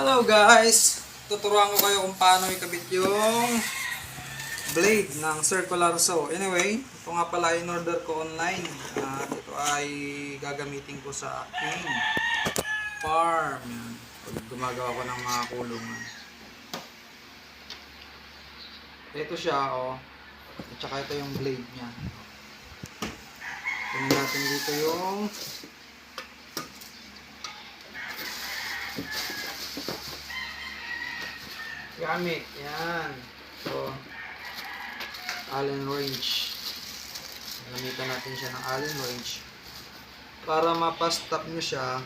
Hello guys! Tuturuan ko kayo kung paano ikabit yung blade ng circular saw. Anyway, ito nga pala in order ko online. At ito ay gagamitin ko sa aking farm. Pag gumagawa ko ng mga kulungan. Ito siya, oh. At saka ito yung blade niya. Kunin natin dito yung gamit. Yan. So, Allen wrench. Gamitan natin siya ng Allen wrench. Para mapastop nyo siya,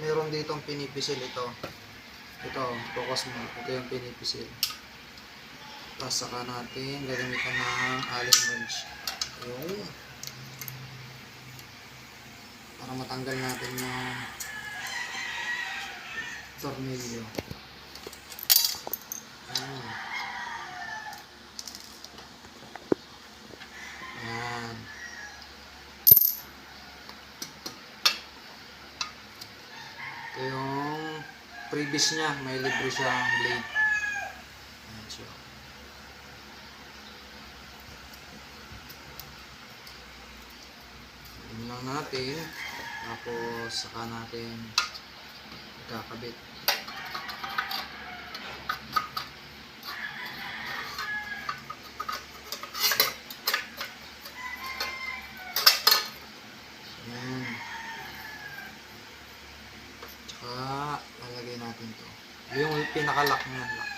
meron ditong pinipisil ito. Ito, focus mo. Ito yung pinipisil. Tapos saka natin gagamitan ng Allen wrench. Yung para matanggal natin yung tornilyo. Ayan. Ayan. Yung previous niya. May libre siyang blade. Ayan siya. Lang natin. Tapos saka natin ikakabit. Ayan. Tsaka lalagay natin to. Yung pinaka-lock niya. Lock.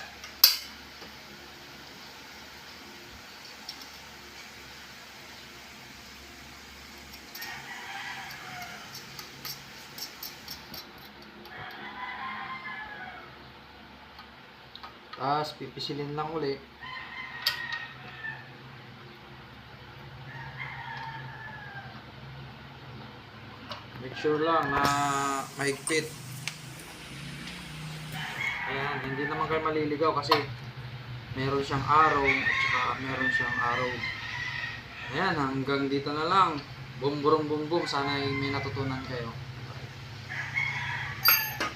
Tapos pipisilin lang uli. Make sure lang na mahigpit. Ayan, hindi naman kayo maliligaw kasi meron siyang arrow at saka meron siyang arrow. Ayan, hanggang dito na lang. Boom, boom. Sana ay may natutunan kayo.